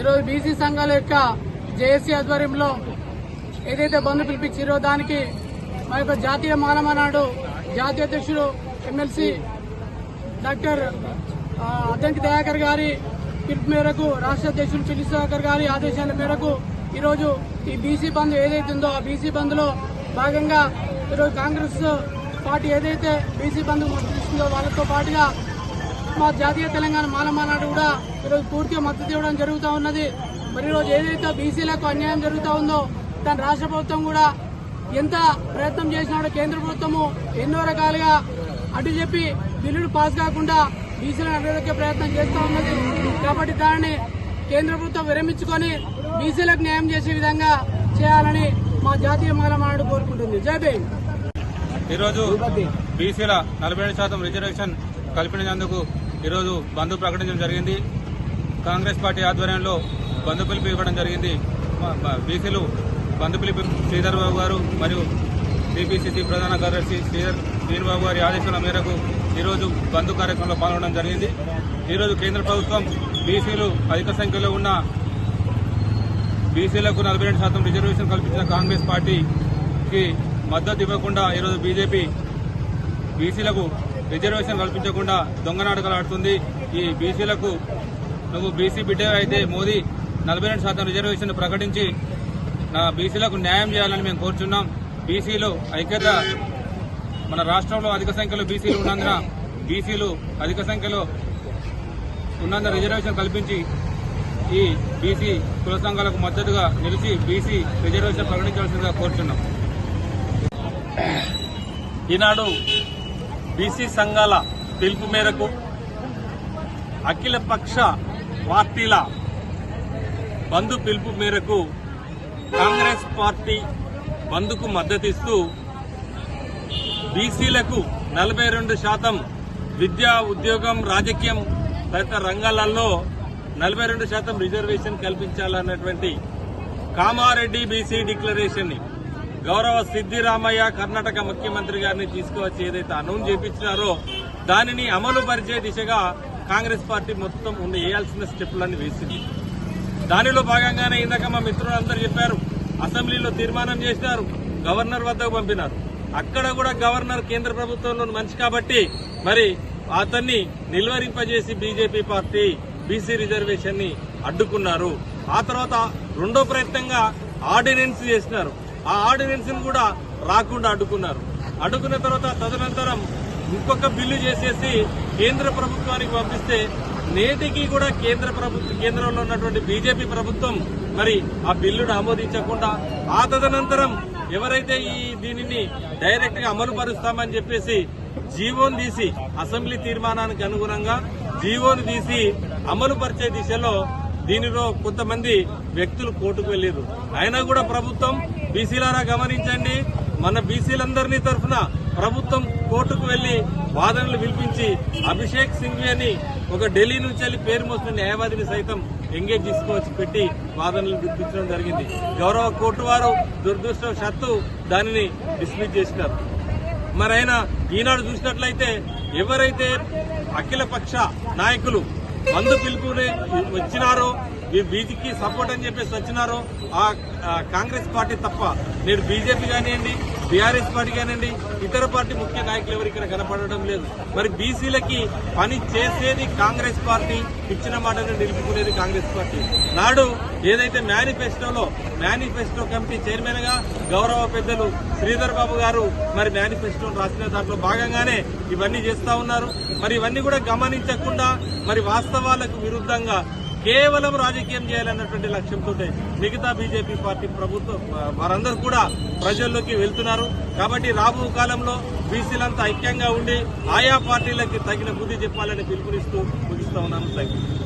ఈరోజు బీసీ సంఘాల యొక్క జేఏసీ ఆధ్వర్యంలో ఏదైతే బంద్ పిలిపించారో దానికి మా యొక్క జాతీయ మానవ నాడు జాతీయ అధ్యక్షుడు ఎమ్మెల్సీ డాక్టర్ అద్దంకి దయాకర్ గారి పిలుపు మేరకు రాష్ట్ర అధ్యక్షులు పిల్లి సుధాకర్ గారి ఆదేశాల మేరకు ఈరోజు ఈ బీసీ బంద్ ఏదైతే ఉందో ఆ బీసీ బంద్లో భాగంగా ఈరోజు కాంగ్రెస్ పార్టీ ఏదైతే బీసీ బంద్ తీసుకుందో వాళ్ళతో పాటుగా మా జాతీయ తెలంగాణ మానమానాడు కూడా ఈరోజు పూర్తిగా మద్దతు ఇవ్వడం జరుగుతూ ఉన్నది. మరి ఈరోజు ఏదైతే బీసీలకు అన్యాయం జరుగుతూ ఉందో దాని రాష్ట్ర ప్రభుత్వం కూడా ఎంత ప్రయత్నం చేసినాడో కేంద్ర ప్రభుత్వము ఎన్నో రకాలుగా అటు చెప్పి బిల్లులు పాస్ కాకుండా బీసీలను అడగదొక్కే ప్రయత్నం చేస్తూ ఉన్నది. కాబట్టి దానిని కేంద్ర ప్రభుత్వం విరమించుకొని బీసీలకు న్యాయం చేసే విధంగా చేయాలని మా జాతీయ మానమానాడు కోరుకుంటుంది. జై భీమ్. ఈరోజు బీసీల నలభై ఏడు శాతం రిజర్వేషన్ కల్పించినందుకు ఈరోజు బంధు ప్రకటించడం జరిగింది. కాంగ్రెస్ పార్టీ ఆధ్వర్యంలో బంధు పిలుపు ఇవ్వడం జరిగింది. బీసీలు బంధు పిలుపు శ్రీధర్ బాబు గారు మరియు టీపీసీసీ ప్రధాన కార్యదర్శి శ్రీధర్ శ్రీనిబాబు గారి ఆదేశాల మేరకు ఈరోజు బంధు కార్యక్రమంలో పాల్గొనడం జరిగింది. ఈరోజు కేంద్ర ప్రభుత్వం బీసీలు అధిక సంఖ్యలో ఉన్న బీసీలకు నలభై రెండు శాతం రిజర్వేషన్ కల్పించిన కాంగ్రెస్ పార్టీకి మద్దతు ఇవ్వకుండా ఈరోజు బీజేపీ బీసీలకు రిజర్వేషన్ కల్పించకుండా దొంగనాటకాలు ఆడుతుంది. ఈ బీసీలకు నువ్వు బీసీ బిడ్డ అయితే మోదీ నలభై రెండు శాతం రిజర్వేషన్ ప్రకటించి నా బీసీలకు న్యాయం చేయాలని మేము కోరుచున్నాం. బీసీలు ఐక్యత మన రాష్ట్రంలో అధిక సంఖ్యలో బీసీలు ఉన్నందున బీసీలు అధిక సంఖ్యలో ఉన్నందున రిజర్వేషన్ కల్పించి ఈ బీసీ కుల సంఘాలకు మద్దతుగా నిలిచి బీసీ రిజర్వేషన్ ప్రకటించాల్సిందిగా కోరుచున్నాం. ఈనాడు బీసీ సంఘాల పిలుపు మేరకు అఖిలపక్ష పార్టీల బంధు పిలుపు మేరకు కాంగ్రెస్ పార్టీ బంధుకు మద్దతిస్తూ బీసీలకు నలభై రెండు శాతం విద్యా ఉద్యోగం రాజకీయం తదితర రంగాలలో నలభై రెండు శాతం రిజర్వేషన్ కల్పించాలన్నటువంటి కామారెడ్డి బీసీ డిక్లరేషన్ని గౌరవ సిద్దిరామయ్య కర్ణాటక ముఖ్యమంత్రి గారిని తీసుకువచ్చి ఏదైతే అనౌన్స్ చేపించినారో దానిని అమలు పరిచే దిశగా కాంగ్రెస్ పార్టీ మొత్తం ఉన్న వేయాల్సిన స్టెప్లన్నీ వేసింది. దానిలో భాగంగానే ఇందాక మా మిత్రులందరూ చెప్పారు అసెంబ్లీలో తీర్మానం చేసినారు గవర్నర్ వద్దకు పంపినారు. అక్కడ కూడా గవర్నర్ కేంద్ర ప్రభుత్వంలో మంచి కాబట్టి మరి అతన్ని నిల్వరింపజేసి బీజేపీ పార్టీ బీసీ రిజర్వేషన్ని అడ్డుకున్నారు. ఆ తర్వాత రెండో ప్రయత్నంగా ఆర్డినెన్స్ చేసినారు. ఆ ఆర్డినెన్స్ను కూడా రాకుండా అడ్డుకున్నారు. అడ్డుకున్న తర్వాత తదనంతరం ఇంకొక బిల్లు చేసేసి కేంద్ర ప్రభుత్వానికి పంపిస్తే నేటికి కూడా కేంద్ర ప్రభుత్వం కేంద్రంలో ఉన్నటువంటి బీజేపీ ప్రభుత్వం మరి ఆ బిల్లును ఆమోదించకుండా ఆ తదనంతరం ఎవరైతే ఈ దీనిని డైరెక్ట్గా అమలు పరుస్తామని చెప్పేసి జీవోని తీసి అసెంబ్లీ తీర్మానానికి అనుగుణంగా జీవోని తీసి అమలు పరిచే దిశలో దీనిలో కొంతమంది వ్యక్తులు కోర్టుకు వెళ్ళారు అయినా కూడా ప్రభుత్వం బీసీలారా గమనించండి. మన బీసీలందరినీ తరఫున ప్రభుత్వం కోర్టుకు వెళ్ళి వాదనలు పిలిపించి అభిషేక్ సింఘ్వి అని ఒక ఢిల్లీ నుంచి వెళ్ళి పేరు మోసిన న్యాయవాదిని సైతం ఎంగేజ్ తీసుకువచ్చి పెట్టి వాదనలు వినిపించడం జరిగింది. గౌరవ కోర్టు వారు దురదృష్టవశాత్తు దానిని డిస్మిస్ చేసినారు. మరి ఈనాడు చూసినట్లయితే ఎవరైతే అఖిలపక్ష నాయకులు మందు పిలుపునే వచ్చినారో ఈ బీజీకి సపోర్ట్ అని చెప్పేసి వచ్చినారో ఆ ఆ కాంగ్రెస్ పార్టీ తప్ప నేడు బీజేపీ కానివ్వండి బీఆర్ఎస్ పార్టీ ఇతర పార్టీ ముఖ్య నాయకులు ఎవరు ఇక్కడ కనపడడం లేదు. మరి బీసీలకి పని చేసేది కాంగ్రెస్ పార్టీ ఇచ్చిన మాటను నిలుపుకునేది కాంగ్రెస్ పార్టీ. నాడు ఏదైతే మేనిఫెస్టోలో మేనిఫెస్టో కమిటీ చైర్మన్గా గౌరవ పెద్దలు శ్రీధర్ బాబు గారు మరి మేనిఫెస్టో రాసిన దాంట్లో భాగంగానే ఇవన్నీ చేస్తా ఉన్నారు. మరి ఇవన్నీ కూడా గమనించకుండా మరి వాస్తవాలకు విరుద్ధంగా కేవలం రాజకీయం చేయాలన్నటువంటి లక్ష్యంతో మిగతా బీజేపీ పార్టీ ప్రభుత్వం వారందరూ కూడా ప్రజల్లోకి వెళ్తున్నారు. కాబట్టి రాబో కాలంలో బీసీలంతా ఐక్యంగా ఉండి ఆయా పార్టీలకి తగిన బుద్ధి చెప్పాలని పిలుపునిస్తూ ముగిస్తా ఉన్నాను. థ్యాంక్